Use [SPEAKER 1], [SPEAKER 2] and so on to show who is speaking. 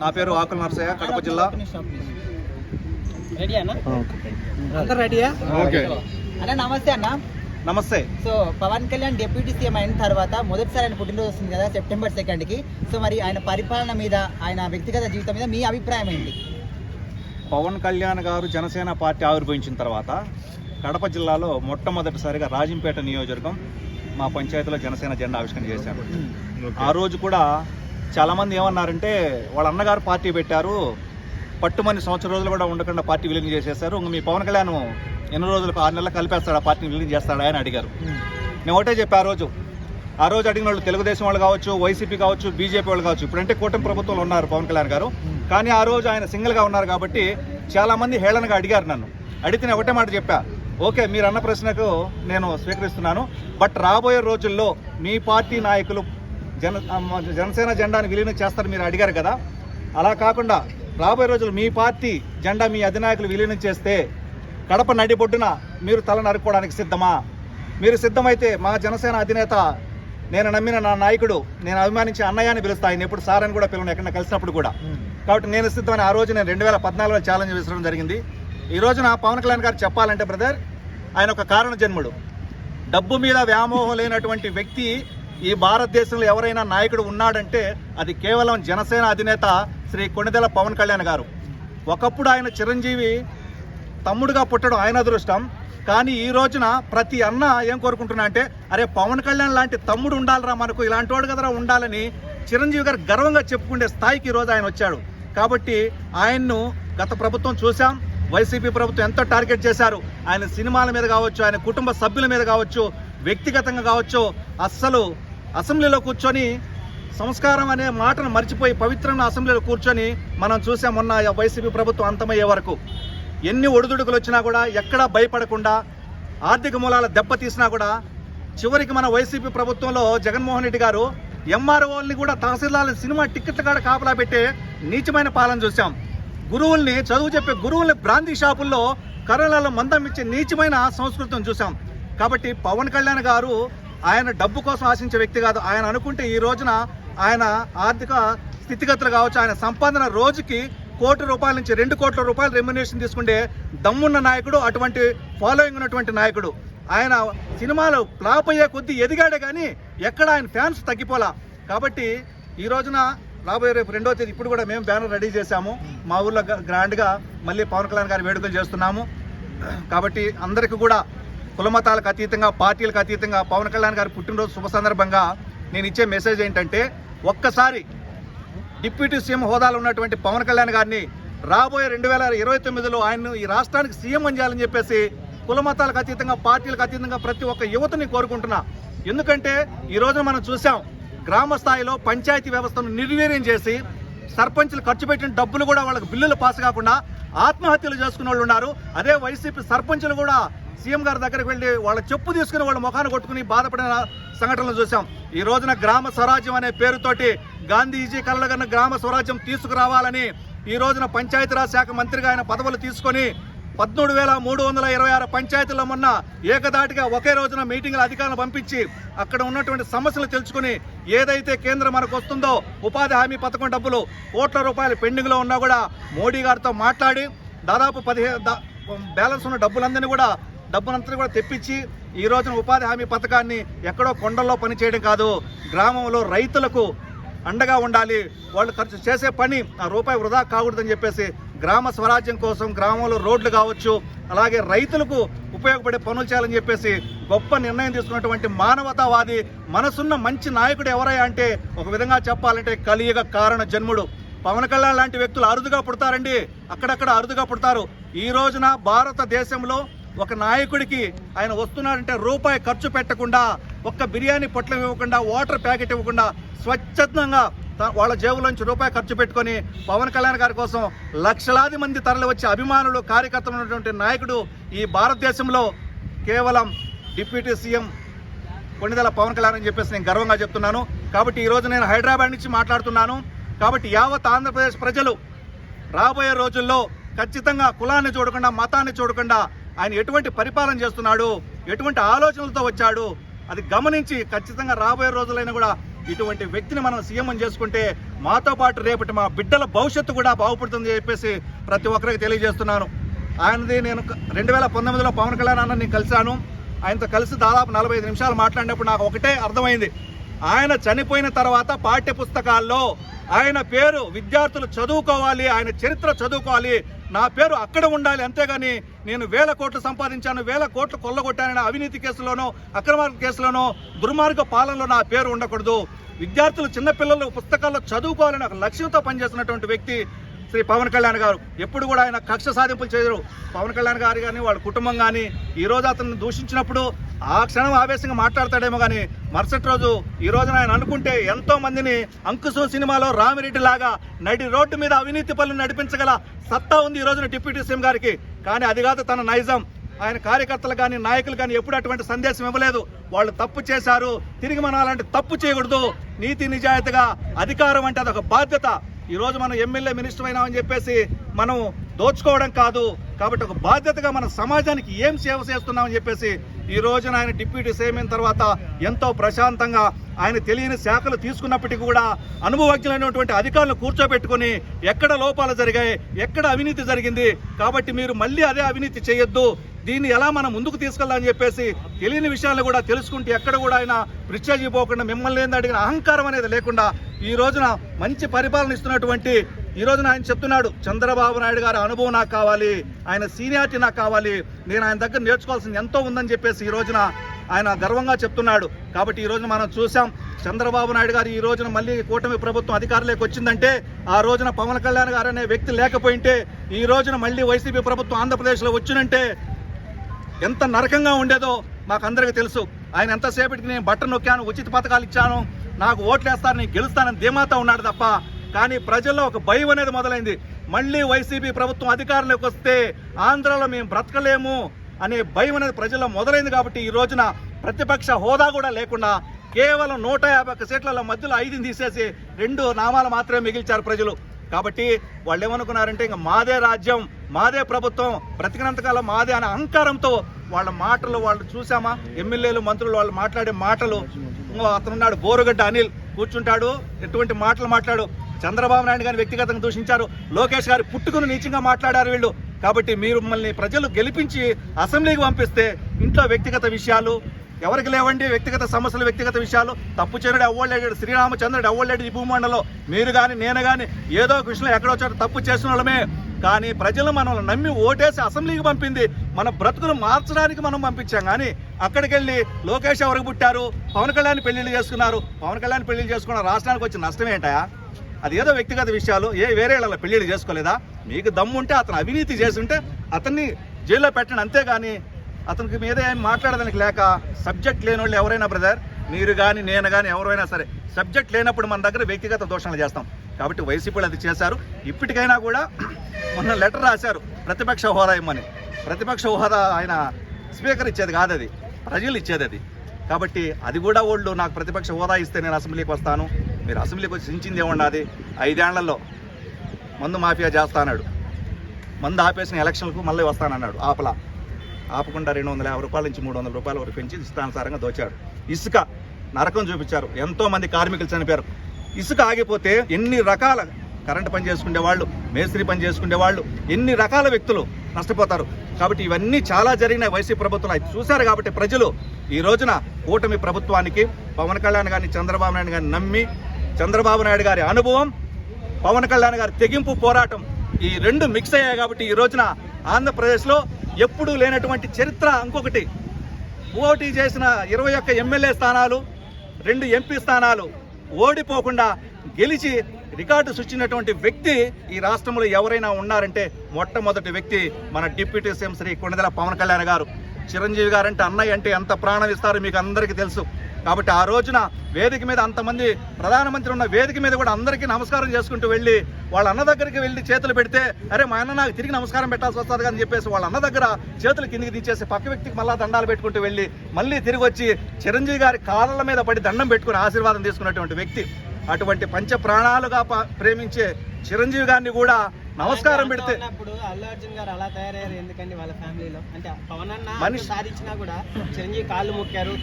[SPEAKER 1] నా పేరు ఆకుల నరసయ్య కడప జిల్లా.
[SPEAKER 2] అన్న? నమస్తే అన్న.
[SPEAKER 1] నమస్తే.
[SPEAKER 2] So Pawan Kalyan deputy CM అయిన తర్వాత మొదటిసారి ఆయన పుట్టినరోజు వస్తుంది కదా సెప్టెంబర్ సెకండ్కి సో మరి ఆయన పరిపాలన మీద ఆయన వ్యక్తిగత జీవితం మీద మీ అభిప్రాయం ఏంటి?
[SPEAKER 1] పవన్ కళ్యాణ్ గారు జనసేన పార్టీ ఆవిర్భవించిన తర్వాత కడప జిల్లాలో మొట్టమొదటిసారిగా రాజంపేట నియోజకవర్గం మా పంచాయతీలో జనసేన జెండా ఆవిష్కరణ చేశారు. ఆ రోజు కూడా చాలామంది ఏమన్నారంటే వాళ్ళ అన్నగారు పార్టీ పెట్టారు పట్టుమని సంవత్సరం రోజులు కూడా ఉండకుండా పార్టీ విలీనం చేసేసారు ఇంక మీ పవన్ కళ్యాణ్ ఎన్ని రోజులకు ఆరు నెలలు కలిపేస్తాడు ఆ పార్టీని విలీనం చేస్తాడా అని అడిగారు. నేను ఒకటే చెప్పా ఆ రోజు ఆ రోజు అడిగిన వాళ్ళు తెలుగుదేశం వాళ్ళు కావచ్చు వైసీపీ కావచ్చు బీజేపీ వాళ్ళు కావచ్చు ఇప్పుడంటే కూటమి ప్రభుత్వంలో ఉన్నారు పవన్ కళ్యాణ్ గారు కానీ ఆ రోజు ఆయన సింగిల్గా ఉన్నారు కాబట్టి చాలామంది హేళనగా అడిగారు నన్ను. అడిగితే నేను ఒకటే మాట చెప్పా ఓకే మీరు అన్న ప్రశ్నకు నేను స్వీకరిస్తున్నాను బట్ రాబోయే రోజుల్లో మీ పార్టీ నాయకులు జన జనసేన జెండాను విలీనం చేస్తారు మీరు అడిగారు కదా. అలా కాకుండా రాబోయే రోజులు మీ పార్టీ జెండా మీ అధినాయకులు విలీనం చేస్తే కడప నడిబొడ్డున మీరు తల నరుక్కోవడానికి సిద్ధమా? మీరు సిద్ధమైతే మా జనసేన అధినేత నేను నమ్మిన నా నాయకుడు నేను అభిమానించే అన్నయ్యని పిలుస్తా. ఆయన ఎప్పుడు సార్ అని కూడా పిలవను ఎక్కడ కలిసినప్పుడు కూడా. కాబట్టి నేను సిద్ధమని ఆ రోజు నేను రెండు వేల పద్నాలుగులో ఛాలెంజ్ విసరడం జరిగింది. ఈ రోజున పవన్ కళ్యాణ్ గారు చెప్పాలంటే బ్రదర్ ఆయన ఒక కారణ జన్ముడు. డబ్బు మీద వ్యామోహం లేనటువంటి వ్యక్తి ఈ భారతదేశంలో ఎవరైనా నాయకుడు ఉన్నాడంటే అది కేవలం జనసేన అధినేత శ్రీ కొణిదెల పవన్ కళ్యాణ్ గారు. ఒకప్పుడు ఆయన చిరంజీవి తమ్ముడుగా పుట్టడం ఆయన అదృష్టం. కానీ ఈ రోజున ప్రతి అన్న ఏం కోరుకుంటున్నా అంటే అరే పవన్ కళ్యాణ్ లాంటి తమ్ముడు ఉండాలిరా మనకు ఇలాంటి వాడు కదరా ఉండాలని చిరంజీవి గారు గర్వంగా చెప్పుకునే స్థాయికి ఈరోజు రోజు ఆయన వచ్చాడు. కాబట్టి ఆయన్ను గత ప్రభుత్వం చూసాం వైసీపీ ప్రభుత్వం ఎంతో టార్గెట్ చేశారు. ఆయన సినిమాల మీద కావచ్చు ఆయన కుటుంబ సభ్యుల మీద కావచ్చు వ్యక్తిగతంగా కావచ్చు అస్సలు అసెంబ్లీలో కూర్చొని సంస్కారం అనే మాటను మర్చిపోయి పవిత్రమైన అసెంబ్లీలో కూర్చొని మనం చూసాం మొన్న వైసీపీ ప్రభుత్వం అంతమయ్యే వరకు. ఎన్ని ఒడిదుడుకులు వచ్చినా కూడా ఎక్కడా భయపడకుండా ఆర్థిక మూలాల దెబ్బతీసినా కూడా చివరికి మన వైసీపీ ప్రభుత్వంలో జగన్మోహన్ రెడ్డి గారు ఎంఆర్ఓల్ని కూడా తహసీల్దార్ల సినిమా టిక్కెట్ల కాడ కాపలా పెట్టే నీచమైన పాలన చూసాం. గురువుల్ని చదువు చెప్పే గురువుల్ని బ్రాందీ షాపుల్లో కరోనాలో మందం ఇచ్చే నీచమైన సంస్కృతం చూసాం. కాబట్టి పవన్ కళ్యాణ్ గారు ఆయన డబ్బు కోసం ఆశించే వ్యక్తి కాదు. ఆయన అనుకుంటే ఈ రోజున ఆయన ఆర్థిక స్థితిగతులు కావచ్చు ఆయన సంపాదన రోజుకి కోటి రూపాయల నుంచి రెండు కోట్ల రూపాయలు రెమ్యునేషన్ తీసుకుంటే దమ్మున్న నాయకుడు అటువంటి ఫాలోయింగ్ ఉన్నటువంటి నాయకుడు. ఆయన సినిమాలు ఫ్లాప్ అయ్యే కొద్దీ ఎదిగాడే కానీ ఎక్కడ ఆయన ఫ్యాన్స్ తగ్గిపోలా. కాబట్టి ఈ రోజున రాబోయే రేపు రెండో తేదీ ఇప్పుడు కూడా మేము బ్యానర్ రెడీ చేశాము. మా ఊర్లో గ్రాండ్గా మళ్ళీ పవన్ కళ్యాణ్ గారి వేడుకలు చేస్తున్నాము. కాబట్టి అందరికీ కూడా కులమతాలకు అతీతంగా పార్టీలకు అతీతంగా పవన్ కళ్యాణ్ గారి పుట్టినరోజు శుభ సందర్భంగా నేను ఇచ్చే మెసేజ్ ఏంటంటే ఒక్కసారి డిప్యూటీ సీఎం హోదాలో ఉన్నటువంటి పవన్ కళ్యాణ్ గారిని రాబోయే రెండు వేల ఇరవై తొమ్మిదిలో ఆయన్ను ఈ రాష్ట్రానికి సీఎం అని చేయాలని చెప్పేసి కులమతాలకు అతీతంగా పార్టీలకు అతీతంగా ప్రతి ఒక్క యువతని కోరుకుంటున్నా. ఎందుకంటే ఈరోజు మనం చూసాం గ్రామ స్థాయిలో పంచాయతీ వ్యవస్థను నిర్వీర్యం చేసి సర్పంచులు ఖర్చు పెట్టిన డబ్బులు కూడా వాళ్ళకి బిల్లులు పాస్ కాకుండా ఆత్మహత్యలు చేసుకున్న వాళ్ళు ఉన్నారు. అదే వైసీపీ సర్పంచులు కూడా సీఎం గారి దగ్గరికి వెళ్ళి వాళ్ళ చెప్పు తీసుకుని వాళ్ళ ముఖాన్ని కొట్టుకుని బాధపడిన సంఘటనలు చూసాం ఈ రోజున గ్రామ స్వరాజ్యం అనే పేరుతోటి గాంధీజీ కలలుగన్న గ్రామ స్వరాజ్యం తీసుకురావాలని ఈ రోజున పంచాయతీరాజ్ శాఖ మంత్రిగా ఆయన పదవులు తీసుకొని పద్మూడు వేల మూడు వందల ఇరవై ఆరు పంచాయతీల మొన్న ఏకదాటిగా ఒకే రోజున మీటింగ్ల అధికారులను పంపించి అక్కడ ఉన్నటువంటి సమస్యలు తెలుసుకుని ఏదైతే కేంద్రం మనకు వస్తుందో ఉపాధి హామీ పథకం డబ్బులు కోట్ల రూపాయలు పెండింగ్లో ఉన్నా కూడా మోడీ గారితో మాట్లాడి దాదాపు పదిహేను బ్యాలెన్స్ ఉన్న డబ్బులందరినీ కూడా డబ్బునంతా కూడా తెప్పించి ఈ రోజున ఉపాధి హామీ పథకాన్ని ఎక్కడో కొండల్లో పనిచేయడం కాదు గ్రామంలో రైతులకు అండగా ఉండాలి. వాళ్ళు ఖర్చు చేసే పని ఆ రూపాయి వృధా కాకూడదని చెప్పేసి గ్రామ స్వరాజ్యం కోసం గ్రామంలో రోడ్లు కావచ్చు అలాగే రైతులకు ఉపయోగపడే పనులు చేయాలని చెప్పేసి గొప్ప నిర్ణయం తీసుకున్నటువంటి మానవతావాది మనసున్న మంచి నాయకుడు ఎవరయ్యా అంటే ఒక విధంగా చెప్పాలంటే కలియుగ కారణ జన్ముడు. పవన్ కళ్యాణ్ లాంటి వ్యక్తులు అరుదుగా పుడతారండి. అక్కడక్కడ అరుదుగా పుడతారు. ఈ రోజున భారతదేశంలో ఒక నాయకుడికి ఆయన వస్తున్నాడంటే రూపాయి ఖర్చు పెట్టకుండా ఒక్క బిర్యానీ పొట్లం ఇవ్వకుండా వాటర్ ప్యాకెట్ ఇవ్వకుండా స్వచ్ఛందంగా వాళ్ళ జేబులోంచి రూపాయి ఖర్చు పెట్టుకొని పవన్ కళ్యాణ్ గారి కోసం లక్షలాది మంది తరలి వచ్చే అభిమానులు కార్యకర్తలు ఉన్నటువంటి నాయకుడు ఈ భారతదేశంలో కేవలం డిప్యూటీ సీఎం కొన్నిదల పవన్ కళ్యాణ్ అని చెప్పేసి నేను గర్వంగా చెప్తున్నాను. కాబట్టి ఈరోజు నేను హైదరాబాద్ నుంచి మాట్లాడుతున్నాను. కాబట్టి యావత్ ఆంధ్రప్రదేశ్ ప్రజలు రాబోయే రోజుల్లో ఖచ్చితంగా కులాన్ని చూడకుండా మతాన్ని చూడకుండా ఆయన ఎటువంటి పరిపాలన చేస్తున్నాడు? ఎటువంటి ఆలోచనలతో వచ్చాడు? అది గమనించి ఖచ్చితంగా రాబోయే రోజులైనా కూడా ఇటువంటి వ్యక్తిని మనం సీఎం చేసుకుంటే మాతో పాటు రేపటి మా బిడ్డల భవిష్యత్తు కూడా బాగుపడుతుంది చెప్పేసి ప్రతి ఒక్కరికి తెలియజేస్తున్నాను. ఆయనది నేను రెండు వేల పంతొమ్మిదిలో పవన్ కళ్యాణ్ అన్న నేను కలిశాను. ఆయనతో కలిసి దాదాపు నలభై ఐదు నిమిషాలు మాట్లాడినప్పుడు నాకు ఒకటే అర్థమైంది. ఆయన చనిపోయిన తర్వాత పాఠ్య పుస్తకాల్లో ఆయన పేరు విద్యార్థులు చదువుకోవాలి ఆయన చరిత్ర చదువుకోవాలి. నా పేరు అక్కడ ఉండాలి అంతేగాని నేను వేల కోట్లు సంపాదించాను వేల కోట్లు కొల్లగొట్టానని అవినీతి కేసులోనో అక్రమ కేసులోనో దుర్మార్గ పాలనలో నా పేరు ఉండకూడదు. విద్యార్థులు చిన్నపిల్లలు పుస్తకాల్లో చదువుకోవాలని ఒక లక్ష్యంతో పనిచేస్తున్నటువంటి వ్యక్తి శ్రీ పవన్ కళ్యాణ్ గారు ఎప్పుడు కూడా ఆయన కక్ష సాధింపులు చేయరు. పవన్ కళ్యాణ్ గారు కానీ వాళ్ళ కుటుంబం కానీ ఈ రోజు అతను దూషించినప్పుడు ఆ క్షణం ఆవేశంగా మాట్లాడతాడేమో కానీ మరుసటి రోజు ఈ రోజున ఆయన అనుకుంటే ఎంతో మందిని అంకుశం సినిమాలో రామిరెడ్డి లాగా నడి రోడ్డు మీద అవినీతి పనులు నడిపించగల సత్తా ఉంది ఈ రోజున డిప్యూటీ సీఎం గారికి. కానీ అది కాదు తన నైజం. ఆయన కార్యకర్తలు కానీ నాయకులు కానీ ఎప్పుడు అటువంటి సందేశం ఇవ్వలేదు. వాళ్ళు తప్పు చేశారు. తిరిగి మనం అలాంటి తప్పు చేయకూడదు. నీతి నిజాయితీగా అధికారం అంటే అదొక బాధ్యత. ఈరోజు మనం ఎమ్మెల్యే మినిస్టర్ అయినామని చెప్పేసి మనం దోచుకోవడం కాదు. కాబట్టి ఒక బాధ్యతగా మన సమాజానికి ఏం సేవ చేస్తున్నామని చెప్పేసి ఈ రోజున ఆయన డిప్యూటీ సీఎం అయిన తర్వాత ఎంతో ప్రశాంతంగా ఆయన తెలియని శాఖలు తీసుకున్నప్పటికీ కూడా అనుభవజ్ఞులైనటువంటి అధికారులు కూర్చోబెట్టుకొని ఎక్కడ లోపాలు జరిగాయి ఎక్కడ అవినీతి జరిగింది కాబట్టి మీరు మళ్ళీ అదే అవినీతి చేయొద్దు. దీన్ని ఎలా మనం ముందుకు తీసుకెళ్ళాలని చెప్పేసి తెలియని విషయాలు కూడా తెలుసుకుంటే ఎక్కడ కూడా ఆయన పోకుండా మిమ్మల్ని ఏంది అడిగిన అహంకారం అనేది లేకుండా ఈ రోజున మంచి పరిపాలన ఇస్తున్నటువంటి ఈ రోజున ఆయన చెప్తున్నాడు చంద్రబాబు నాయుడు గారి అనుభవం నాకు కావాలి ఆయన సీనియారిటీ నాకు కావాలి నేను ఆయన దగ్గర నేర్చుకోవాల్సింది ఎంతో ఉందని చెప్పేసి ఈ రోజున ఆయన గర్వంగా చెప్తున్నాడు. కాబట్టి ఈ రోజున మనం చూసాం చంద్రబాబు నాయుడు గారు ఈ రోజున మళ్ళీ కూటమి ప్రభుత్వం అధికారంలోకి వచ్చిందంటే ఆ రోజున పవన్ కళ్యాణ్ గారు అనే వ్యక్తి లేకపోయింటే ఈ రోజున మళ్ళీ వైసీపీ ప్రభుత్వం ఆంధ్రప్రదేశ్లో వచ్చినంటే ఎంత నరకంగా ఉండేదో మాకు అందరికీ తెలుసు. ఆయన ఎంతసేపటికి నేను బట్ట నొక్కాను ఉచిత పథకాలు ఇచ్చాను నాకు ఓట్లు నేను గెలుస్తానని ధీమాతో ఉన్నాడు తప్ప కానీ ప్రజల్లో ఒక భయం అనేది మొదలైంది. మళ్ళీ వైసీపీ ప్రభుత్వం అధికారంలోకి వస్తే ఆంధ్రాలో మేము బ్రతకలేము అనే భయం అనేది ప్రజల్లో మొదలైంది కాబట్టి ఈ రోజున ప్రతిపక్ష హోదా కూడా లేకుండా కేవలం నూట యాభై ఒక్క సీట్ల మధ్యలో ఐదుని తీసేసి రెండు నామాలు మాత్రమే మిగిల్చారు ప్రజలు. కాబట్టి వాళ్ళు ఏమనుకున్నారంటే ఇంకా మాదే రాజ్యం మాదే ప్రభుత్వం బ్రతికినంతకాలం మాదే అనే అహంకారంతో వాళ్ళ మాటలు వాళ్ళు చూసామా ఎమ్మెల్యేలు మంత్రులు వాళ్ళు మాట్లాడే మాటలు. అతనున్నాడు బోరుగడ్డ అనిల్. కూర్చుంటాడు ఎటువంటి మాటలు మాట్లాడు? చంద్రబాబు నాయుడు గారిని వ్యక్తిగతంగా దూషించారు. లోకేష్ గారి పుట్టుకుని నీచంగా మాట్లాడారు వీళ్ళు. కాబట్టి మీరు మిమ్మల్ని ప్రజలు గెలిపించి అసెంబ్లీకి పంపిస్తే ఇంట్లో వ్యక్తిగత విషయాలు ఎవరికి లేవండి వ్యక్తిగత సమస్యలు వ్యక్తిగత విషయాలు. తప్పు చేరుడు అవ్వలేడు శ్రీరామచంద్రుడు అవ్వలేడు ఈ భూమండలో మీరు కానీ నేను కానీ ఏదో ఒక విషయంలో ఎక్కడో చోట తప్పు చేసిన వాళ్ళమే కానీ ప్రజలు మనల్ని నమ్మి ఓటేసి అసెంబ్లీకి పంపింది. మన బ్రతుకులు మార్చడానికి మనం పంపించాం. కానీ అక్కడికి వెళ్ళి లోకేష్ ఎవరికి పుట్టారు? పవన్ కళ్యాణ్ పెళ్ళిళ్ళు చేసుకున్నారు. పవన్ కళ్యాణ్ పెళ్ళిళ్ళు చేసుకున్న రాష్ట్రానికి వచ్చిన నష్టం ఏంటయా అది ఏదో వ్యక్తిగత విషయాలు ఏ వేరే వాళ్ళ పెళ్ళిళ్ళు చేసుకోలేదా? మీకు దమ్ముంటే అతను అవినీతి చేస్తుంటే అతన్ని జైల్లో పెట్టండి అంతేగాని అతనికి మీద ఏం మాట్లాడడానికి లేక సబ్జెక్ట్ లేని వాళ్ళు ఎవరైనా బ్రదర్ మీరు కానీ నేను కానీ ఎవరైనా సరే సబ్జెక్ట్ లేనప్పుడు మన దగ్గర వ్యక్తిగత దోషణలు చేస్తాం. కాబట్టి వైసీపీలు అది చేశారు. ఇప్పటికైనా కూడా మొన్న లెటర్ రాశారు ప్రతిపక్ష హోదా ఇమ్మని. ప్రతిపక్ష హోదా ఆయన స్పీకర్ ఇచ్చేది కాదు అది ప్రజలు ఇచ్చేది అది. కాబట్టి అది కూడా వాళ్ళు నాకు ప్రతిపక్ష హోదా ఇస్తే నేను అసెంబ్లీకి వస్తాను. మీరు అసెంబ్లీకి వచ్చి సించింది ఏమన్నది ఐదేళ్ళలో మందు మాఫియా చేస్తా అన్నాడు. మందు ఆపేసిన ఎలక్షన్లకు మళ్ళీ వస్తానన్నాడు. ఆపలా. ఆపకుండా రెండు వందల యాభై రూపాయల నుంచి మూడు వందల రూపాయల వరకు పెంచి ఇష్టానుసారంగా దోచాడు. ఇసుక నరకం చూపించారు. ఎంతోమంది కార్మికులు చనిపోయారు. ఇసుక ఆగిపోతే ఎన్ని రకాల కరెంటు పని చేసుకునే వాళ్ళు మేస్త్రి పని చేసుకునే వాళ్ళు ఎన్ని రకాల వ్యక్తులు నష్టపోతారు. కాబట్టి ఇవన్నీ చాలా జరిగిన వైసీపీ ప్రభుత్వం అయితే చూశారు కాబట్టి ప్రజలు ఈ రోజున కూటమి ప్రభుత్వానికి పవన్ కళ్యాణ్ గారిని చంద్రబాబు నాయుడు గారిని నమ్మి చంద్రబాబు నాయుడు గారి అనుభవం పవన్ కళ్యాణ్ గారి తెగింపు పోరాటం ఈ రెండు మిక్స్ అయ్యాయి కాబట్టి ఈ రోజున ఆంధ్రప్రదేశ్లో ఎప్పుడూ లేనటువంటి చరిత్ర ఇంకొకటి. పోటీ చేసిన ఇరవై ఒక్క ఎమ్మెల్యే స్థానాలు రెండు ఎంపీ స్థానాలు ఓడిపోకుండా గెలిచి రికార్డు సృష్టించినటువంటి వ్యక్తి ఈ రాష్ట్రంలో ఎవరైనా ఉన్నారంటే మొట్టమొదటి వ్యక్తి మన డిప్యూటీ సీఎం శ్రీ కొండదల పవన్ కళ్యాణ్ గారు. చిరంజీవి గారంటే అన్నయ్య అంటే ఎంత ప్రాణం ఇస్తారో మీకు అందరికీ తెలుసు. కాబట్టి ఆ రోజున వేదిక మీద అంతమంది ప్రధానమంత్రి ఉన్న వేదిక మీద కూడా అందరికీ నమస్కారం చేసుకుంటూ వెళ్ళి వాళ్ళ అన్న దగ్గరికి వెళ్ళి చేతులు పెడితే అరే మా అన్న నాకు తిరిగి నమస్కారం పెట్టాల్సి వస్తుంది అని చెప్పేసి వాళ్ళ అన్న దగ్గర చేతులు కిందికి దించేసి పక్క వ్యక్తికి మళ్ళా దండాలు పెట్టుకుంటూ వెళ్ళి మళ్ళీ తిరిగి వచ్చి చిరంజీవి గారి కాళ్ళ మీద పడి దండం పెట్టుకుని ఆశీర్వాదం తీసుకున్నటువంటి వ్యక్తి. అటువంటి పంచ ప్రాణాలుగా ప్రేమించే చిరంజీవి గారిని కూడా నమస్కారం పెడితే
[SPEAKER 3] ఇప్పుడు అల్లు అర్జున్ గారు అలా తయారయ్యారు ఎందుకండి వాళ్ళ ఫ్యామిలీలో? అంటే పవన్ అన్న
[SPEAKER 1] మనిషి-
[SPEAKER 3] సాధించినా కూడా చిరంజీవి కాళ్ళు మొక్కారు.